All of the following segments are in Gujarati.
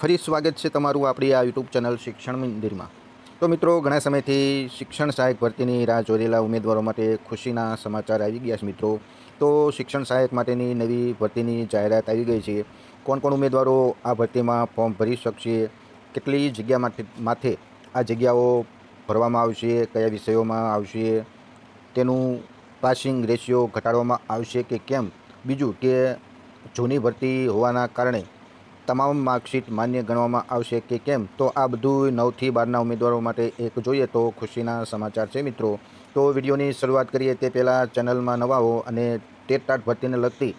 ફરી સ્વાગત છે તમારું આપણી આ યુટ્યુબ ચેનલ શિક્ષણ મંદિરમાં. તો મિત્રો, ઘણા સમયથી શિક્ષણ સહાયક ભરતીની રાહ જોઈ ઉમેદવારો માટે ખુશીના સમાચાર આવી ગયા છે મિત્રો. તો શિક્ષણ સહાયક માટેની નવી ભરતીની જાહેરાત આવી ગઈ છે. કોણ કોણ ઉમેદવારો આ ભરતીમાં ફોર્મ ભરી શકશે? કેટલી જગ્યા માટે માથે આ જગ્યાઓ ભરવામાં આવશે? કયા વિષયોમાં આવશે? તેનું પાસિંગ રેશિયો ઘટાડવામાં આવશે કે કેમ? બીજું કે જૂની ભરતી હોવાના કારણે તમામ માર્કશીટ માન્ય ગણવામાં આવશે કે કેમ? તો આ બધું નવથી બારના ઉમેદવારો માટે એક જોઈએ તો ખુશીના સમાચાર છે મિત્રો. તો વિડીયોની શરૂઆત કરીએ તે પહેલાં ચેનલમાં નવા હો અને ટેટટાટ ભરતીને લગતી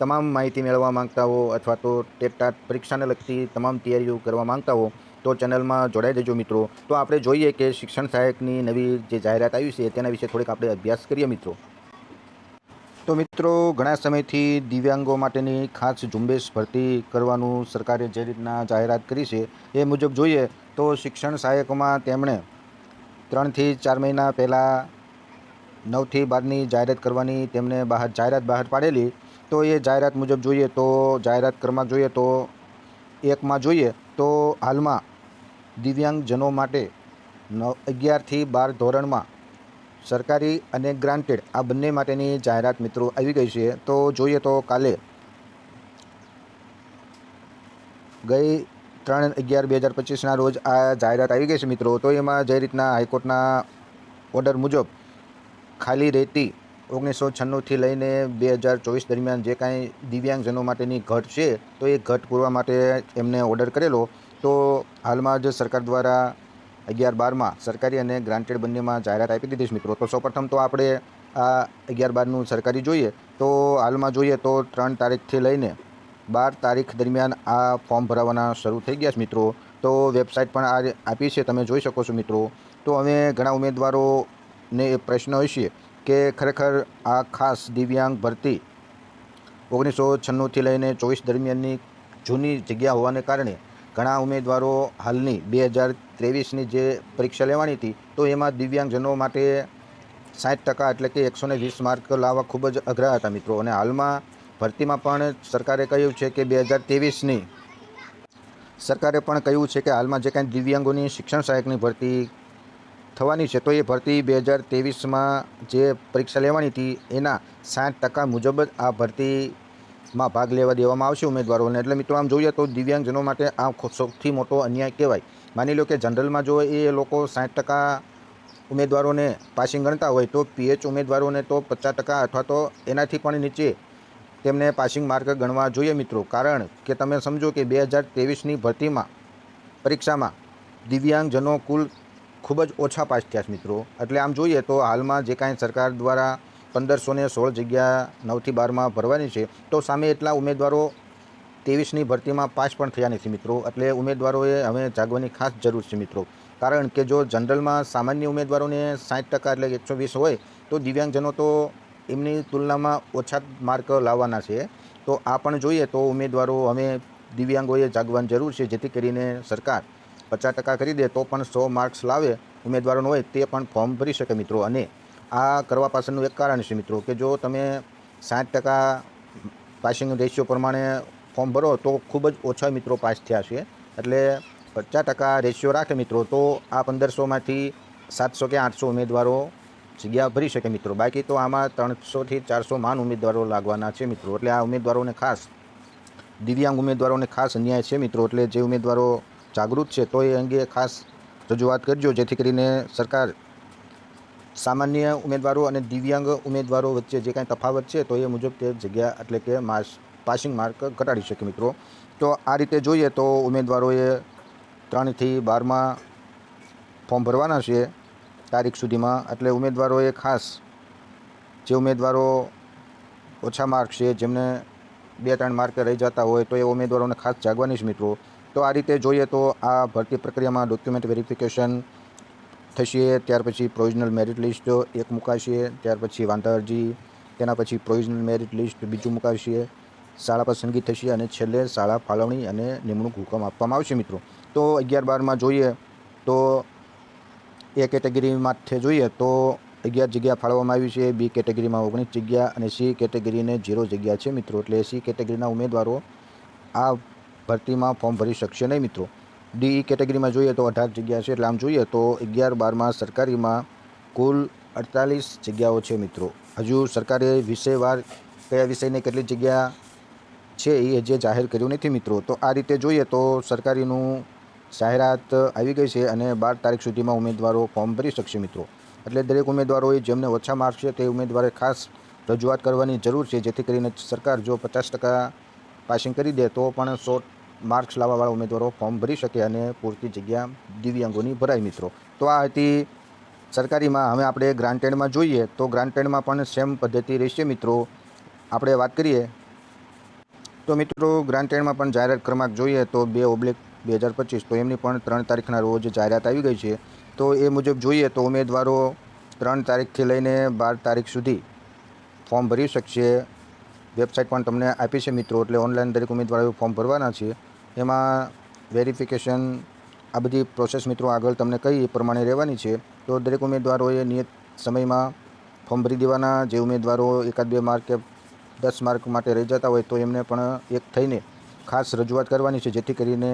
તમામ માહિતી મેળવવા માંગતા હો અથવા તો ટેટ ટાટ પરીક્ષાને લગતી તમામ તૈયારીઓ કરવા માંગતા હો તો ચેનલમાં જોડાઈ દેજો મિત્રો. તો આપણે જોઈએ કે શિક્ષણ સહાયકની નવી જે જાહેરાત આવી છે તેના વિશે થોડીક આપણે અભ્યાસ કરીએ મિત્રો. તો મિત્રો, ઘણા સમયથી દિવ્યાંગો માટેની ખાસ ઝુંબેશ ભરતી કરવાનું સરકારે જે રીતના જાહેરાત કરી છે એ મુજબ જોઈએ તો શિક્ષણ સહાયકોમાં તેમણે ત્રણથી ચાર મહિના પહેલાં નવથી બારની જાહેરાત કરવાની તેમણે બહાર જાહેરાત બહાર પાડેલી. તો એ જાહેરાત મુજબ જોઈએ તો જાહેરાત ક્રમાંક જોઈએ તો એકમાં જોઈએ તો હાલમાં દિવ્યાંગજનો માટે નવ અગિયારથી બાર ધોરણમાં સરકારી અને ગ્રાન્ટેડ આ બંને માટેની જાહેરાત મિત્રો આવી ગઈ છે. તો જોઈએ તો કાલે ગઈ ત્રણ અગિયાર બે હજાર પચીસના રોજ આ જાહેરાત આવી ગઈ છે મિત્રો. તો એમાં જે રીતના હાઈકોર્ટના ઓર્ડર મુજબ ખાલી રહેતી ઓગણીસો છન્નુંથી લઈને બે હજાર ચોવીસ દરમિયાન જે કાંઈ દિવ્યાંગજનો માટેની ઘટ છે, તો એ ઘટ પૂરવા માટે એમને ઓર્ડર કરેલો. તો હાલમાં જ સરકાર દ્વારા અગિયાર બારમાં સરકારી અને ગ્રાન્ટેડ બંનેમાં જાહેરાત આપી દીધી છે મિત્રો. તો સૌપ્રથમ તો આપણે આ અગિયાર બારનું સરકારી જોઈએ તો હાલમાં જોઈએ તો ત્રણ તારીખથી લઈને બાર તારીખ દરમિયાન આ ફોર્મ ભરાવાના શરૂ થઈ ગયા છે મિત્રો. તો વેબસાઇટ પણ આ આપી છે, તમે જોઈ શકો છો મિત્રો. તો હવે ઘણા ઉમેદવારોને એ પ્રશ્ન હશે કે ખરેખર આ ખાસ દિવ્યાંગ ભરતી ઓગણીસો છન્નુંથી લઈને ચોવીસ દરમિયાનની જૂની જગ્યા હોવાને કારણે ઘણા ઉમેદવારો હાલની બે હજાર ત્રેવીસની જે પરીક્ષા લેવાની હતી, તો એમાં દિવ્યાંગજનો માટે સાઠ ટકા એટલે કે એકસો ને વીસ માર્ક લાવવા ખૂબ જ અઘરા હતા મિત્રો. અને હાલમાં ભરતીમાં પણ સરકારે કહ્યું છે કે બે હજાર ત્રેવીસની સરકારે પણ કહ્યું છે કે હાલમાં જે કાંઈ દિવ્યાંગોની શિક્ષણ સહાયકની ભરતી થવાની છે, તો એ ભરતી બે હજાર ત્રેવીસમાં જે પરીક્ષા લેવાની હતી, એના સાઠ ટકા મુજબ જ આ ભરતીમાં ભાગ લેવા દેવામાં આવશે ઉમેદવારોને. એટલે મિત્રો, આમ જોઈએ તો દિવ્યાંગજનો માટે આ સૌથી મોટો અન્યાય કહેવાય માની લો કે જનરલમાં જો એ લોકો સાઠ ટકા ઉમેદવારોને પાસિંગ ગણતા હોય, તો પીએચ ઉમેદવારોને તો પચાસ ટકા અથવા તો એનાથી પણ નીચે તેમને પાસિંગ માર્ક ગણવા જોઈએ મિત્રો. કારણ કે તમે સમજો કે બે હજાર ત્રેવીસની ભરતીમાં, પરીક્ષામાં દિવ્યાંગજનો કુલ ખૂબ જ ઓછા પાસ થયા છે મિત્રો. એટલે આમ જોઈએ તો હાલમાં જે કાંઈ સરકાર દ્વારા પંદરસો ને સોળ જગ્યા નવથી બારમાં ભરવાની છે, તો સામે એટલા ઉમેદવારો ત્રેવીસની ભરતીમાં પાસ પણ થયા નથી મિત્રો. એટલે ઉમેદવારોએ હવે જાગવાની ખાસ જરૂર છે મિત્રો. કારણ કે જો જનરલમાં સામાન્ય ઉમેદવારોને સાઠ ટકા એટલે એકસો વીસ હોય, તો દિવ્યાંગજનો તો એમની તુલનામાં ઓછા માર્ક લાવવાના છે. તો આ પણ જોઈએ તો ઉમેદવારો હવે દિવ્યાંગોએ જાગવાની જરૂર છે, જેથી કરીને સરકાર પચાસ ટકા કરી દે તો પણ સો માર્ક્સ લાવે ઉમેદવારોનો હોય તે પણ ફોર્મ ભરી શકે મિત્રો. અને આ કરવા પાછળનું એક કારણ છે મિત્રો, કે જો તમે સાઠ ટકા પાસિંગ રેશિયો પ્રમાણે ફોર્મ ભરો તો ખૂબ જ ઓછા મિત્રો પાસ થયા છે. એટલે પચાસ ટકા રેશિયો રાખે મિત્રો તો આ પંદરસોમાંથી સાતસો કે આઠસો ઉમેદવારો જગ્યા ભરી શકે મિત્રો. બાકી તો આમાં ત્રણસોથી ચારસો માન ઉમેદવારો લાગવાના છે મિત્રો. એટલે આ ઉમેદવારોને ખાસ દિવ્યાંગ ઉમેદવારોને ખાસ અન્યાય છે મિત્રો. એટલે જે ઉમેદવારો જાગૃત છે તો એ અંગે ખાસ રજૂઆત કરજો. જેથી કરીને સરકાર સામાન્ય ઉમેદવારો અને દિવ્યાંગ ઉમેદવારો વચ્ચે જે કાંઈ તફાવત છે તો એ મુજબ તે જગ્યા એટલે કે માસ પાસિંગ માર્ક ઘટાડી શકે મિત્રો. તો આ રીતે જોઈએ તો ઉમેદવારોએ ત્રણથી બારમાં ફોર્મ ભરવાના છે તારીખ સુધીમાં. એટલે ઉમેદવારોએ ખાસ જે ઉમેદવારો ઓછા માર્ક છે, જેમને બે ત્રણ માર્કે રહી જતા હોય, તો એ ઉમેદવારોને ખાસ જાગવાની છે મિત્રો. તો આ રીતે જોઈએ તો આ ભરતી પ્રક્રિયામાં ડોક્યુમેન્ટ વેરિફિકેશન થશે, ત્યાર પછી પ્રોવિઝનલ મેરિટ લિસ્ટ એક મુકાશે, ત્યાર પછી વાંધા અરજી તેના પછી પ્રોવિઝનલ મેરિટ લિસ્ટ બીજું મુકાશે. શાળા પસંદગી થશે અને છેલ્લે શાળા ફાળવણી અને નિમણૂક હુકમ આપવામાં આવશે મિત્રો. તો અગિયાર બારમાં જોઈએ તો એ કેટેગરી માટે જોઈએ તો અગિયાર જગ્યા ફાળવવામાં આવી છે, બી કેટેગરીમાં ઓગણીસ જગ્યા અને સી કેટેગરીને ઝીરો જગ્યા છે મિત્રો. એટલે સી કેટેગરીના ઉમેદવારો આ ભરતીમાં ફોર્મ ભરી શકશે નહીં મિત્રો. ડી કેટેગરીમાં જોઈએ તો અઢાર જગ્યા છે. એટલે આમ જોઈએ તો અગિયાર બારમાં સરકારીમાં કુલ અડતાલીસ જગ્યાઓ છે મિત્રો. હજુ સરકારે વિષયવાર કયા વિષયને કેટલી જગ્યા છે એ હજી જાહેર કર્યું નથી મિત્રો. તો આ રીતે જોઈએ તો સરકારીનું જાહેરાત આવી ગઈ છે અને બાર તારીખ સુધીમાં ઉમેદવારો ફોર્મ ભરી શકશે મિત્રો. એટલે દરેક ઉમેદવારોએ જેમને ઓછા માર્ક્સ છે તે ઉમેદવારે ખાસ રજૂઆત કરવાની જરૂર છે. જેથી કરીને સરકાર જો પચાસ ટકા પાસિંગ કરી દે તો પણ સો માર્ક્સ લાવવાવાળા ઉમેદવારો ફોર્મ ભરી શકે અને પૂરતી જગ્યા દિવ્યાંગોની ભરાય મિત્રો. તો આ હતી સરકારીમાં. હવે આપણે ગ્રાન્ટેડમાં જોઈએ તો ગ્રાન્ટેડમાં પણ સેમ પદ્ધતિ રહેશે મિત્રો. આપણે વાત કરીએ તો મિત્રો ગ્રાન્ટેડમાં પણ જાહેરાત ક્રમાંક જોઈએ તો બે ઓબ્લિક બે હજાર પચીસ, તો એમની પણ ત્રણ તારીખના રોજ જાહેરાત આવી ગઈ છે. તો એ મુજબ જોઈએ તો ઉમેદવારો ત્રણ તારીખથી લઈને બાર તારીખ સુધી ફોર્મ ભરી શકશે. વેબસાઇટ પણ તમને આપી છે મિત્રો, એટલે ઓનલાઈન દરેક ઉમેદવારોએ ફોર્મ ભરવાના છે. એમાં વેરિફિકેશન, આ બધી પ્રોસેસ મિત્રો આગળ તમને કઈ એ પ્રમાણે રહેવાની છે, તો દરેક ઉમેદવારોએ નિયત સમયમાં ફોર્મ ભરી દેવાના. જે ઉમેદવારો એકાદ બે માર્ક દસ માર્ક માટે રહી જતા હોય તો એમને પણ એક થઈને ખાસ રજૂઆત કરવાની છે, જેથી કરીને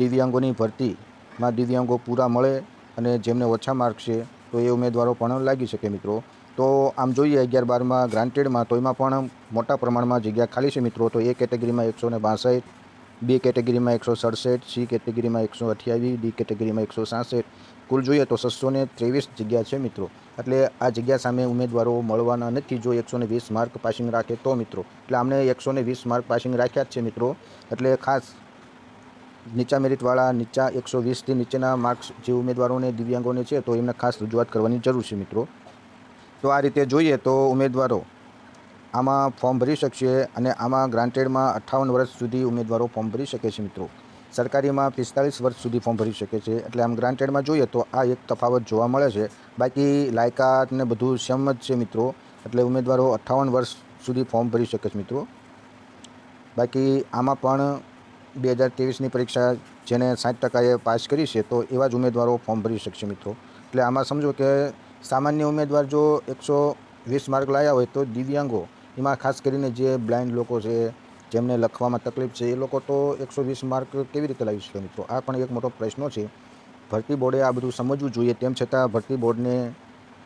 દિવ્યાંગોની ભરતીમાં દિવ્યાંગો પૂરા મળે અને જેમને ઓછા માર્ક છે, તો એ ઉમેદવારો પણ લાગી શકે મિત્રો. તો આમ જોઈએ, અગિયાર બારમાં ગ્રાન્ટેડમાં, તો એમાં પણ મોટા પ્રમાણમાં જગ્યા ખાલી છે મિત્રો. તો એ કેટેગરીમાં એકસો ને બાસઠ, બી કેટેગરીમાં એકસો સડસઠ, સી કેટેગરીમાં એકસો અઠ્યાવીસ, ડી કેટેગરીમાં એકસો સાસઠ કુલ જોઈએ તો છસો ને ત્રેવીસ જગ્યા છે મિત્રો. એટલે આ જગ્યા સામે ઉમેદવારો મળવાના નથી. જો એકસો ને વીસ માર્ક પાસિંગ રાખે તો મિત્રો. એટલે આમને એકસો ને વીસ માર્ક પાસિંગ રાખ્યા જ છે મિત્રો. એટલે ખાસ નીચા મેરિટવાળા, નીચા એકસો વીસથી નીચેના માર્ક્સ જે ઉમેદવારોને દિવ્યાંગોને છે, તો એમને ખાસ રજૂઆત કરવાની જરૂર છે મિત્રો. તો આ રીતે જોઈએ તો ઉમેદવારો આમાં ફોર્મ ભરી શકશે અને આમાં ગ્રાન્ટેડમાં અઠ્ઠાવન વર્ષ સુધી ઉમેદવારો ફોર્મ ભરી શકે છે મિત્રો. સરકારીમાં પિસ્તાલીસ વર્ષ સુધી ફોર્મ ભરી શકે છે. એટલે આમ ગ્રાન્ટેડમાં જોઈએ તો આ એક તફાવત જોવા મળે છે. બાકી લાયકાત ને બધું સેમ જ છે મિત્રો. એટલે ઉમેદવારો અઠ્ઠાવન વર્ષ સુધી ફોર્મ ભરી શકે છે મિત્રો. બાકી આમાં પણ બે હજાર ત્રેવીસની પરીક્ષા જેને સાઠ ટકાએ પાસ કરી છે, તો એવા જ ઉમેદવારો ફોર્મ ભરી શકશે મિત્રો. એટલે આમાં સમજો કે સામાન્ય ઉમેદવાર જો એકસો વીસ માર્ક લાવ્યા હોય તો દિવ્યાંગો, એમાં ખાસ કરીને જે બ્લાઇન્ડ લોકો છે જેમને લખવામાં તકલીફ છે, એ લોકો તો એકસો વીસ માર્ક કેવી રીતે લાવી શકે મિત્રો? આ પણ એક મોટો પ્રશ્ન છે. ભરતી બોર્ડે આ બધું સમજવું જોઈએ, તેમ છતાં ભરતી બોર્ડને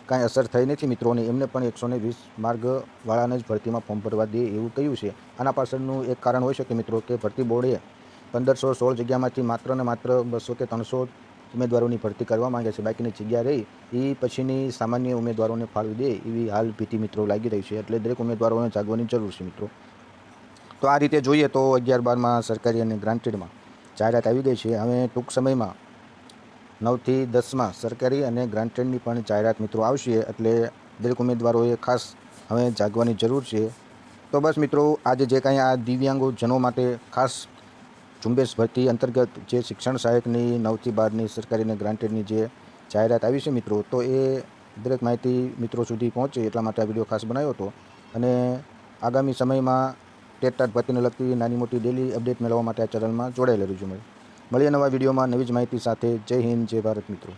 કાંઈ અસર થઈ નથી મિત્રોને એમને પણ એકસો ને વીસ માર્ગવાળાને જ ભરતીમાં ફોર્મ ભરવા દે એવું કહ્યું છે. આના પાછળનું એક કારણ હોઈ શકે મિત્રો, કે ભરતી બોર્ડે પંદરસો સોળ જગ્યામાંથી માત્ર ને માત્ર બસો કે ત્રણસો ઉમેદવારોની ભરતી કરવા માંગે છે. બાકીની જગ્યા રહી, એ પછીની સામાન્ય ઉમેદવારોને ફાળવી દે એવી હાલ ભીતિ મિત્રો લાગી રહી છે. એટલે દરેક ઉમેદવારોને જાગવાની જરૂર છે મિત્રો. તો આ રીતે જોઈએ તો અગિયાર બારમાં સરકારી અને ગ્રાન્ટેડમાં જાહેરાત આવી ગઈ છે. હવે ટૂંક સમયમાં નવથી દસમાં સરકારી અને ગ્રાન્ટેડની પણ જાહેરાત મિત્રો આવશે એટલે દરેક ઉમેદવારોએ ખાસ હવે જાગવાની જરૂર છે. તો બસ મિત્રો, આજે જે કાંઈ આ દિવ્યાંગો જનો માટે ખાસ ઝુંબેશ ભરતી અંતર્ગત જે શિક્ષણ સહાયકની નવથી બારની સરકારી અને ગ્રાન્ટેડની જે જાહેરાત આવી છે મિત્રો, તો એ દરેક માહિતી મિત્રો સુધી પહોંચે એટલા માટે આ વીડિયો ખાસ બનાવ્યો હતો. અને આગામી સમયમાં ટેટ ભરતીને લગતી નાની મોટી ડેલી અપડેટ મેળવવા માટે આ ચેનલમાં જોડાયેલા રહેજો. મળીએ નવા વિડીયોમાં નવી જ માહિતી સાથે. જય હિન્દ, જય ભારત મિત્રો.